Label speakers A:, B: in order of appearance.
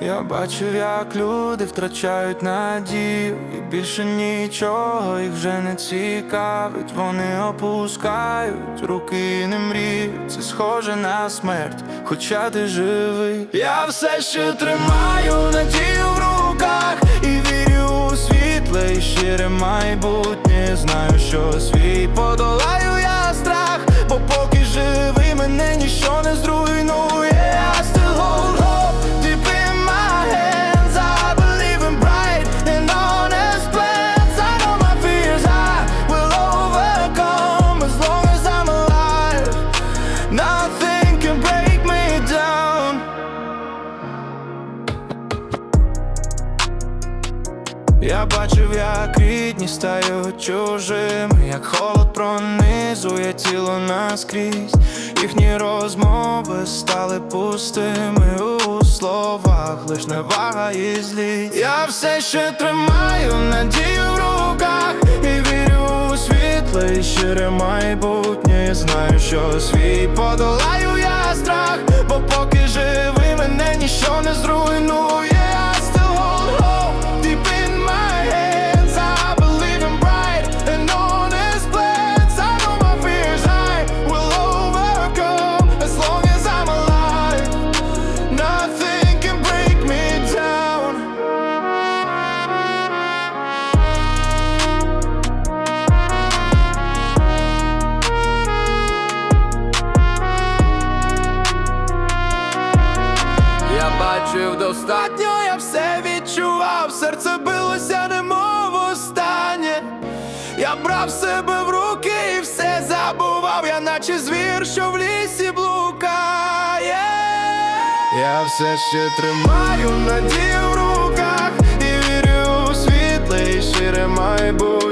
A: Я бачив, як люди втрачають надію, і більше нічого їх вже не цікавить. Вони опускають руки не мріють. Це схоже на смерть, хоча ти живий. Я все ще тримаю надію в руках і вірю у світле і щире майбутнє. Знаю, що свій Я бачив, як рідні стають чужими, як холод пронизує тіло наскрізь. Їхні розмови стали пустими у словах, лиш невага і злість. Я все ще тримаю надію в руках і вірю у світле і щире майбутнє. Знаю, що свій подолаю я страх, бо поки бачив достатньо, я все відчував, серце билося, немов останнє. Я брав себе в руки і все забував, я наче звір, що в лісі блукає. Я все ще тримаю надію в руках і вірю у світле і шире майбутнє.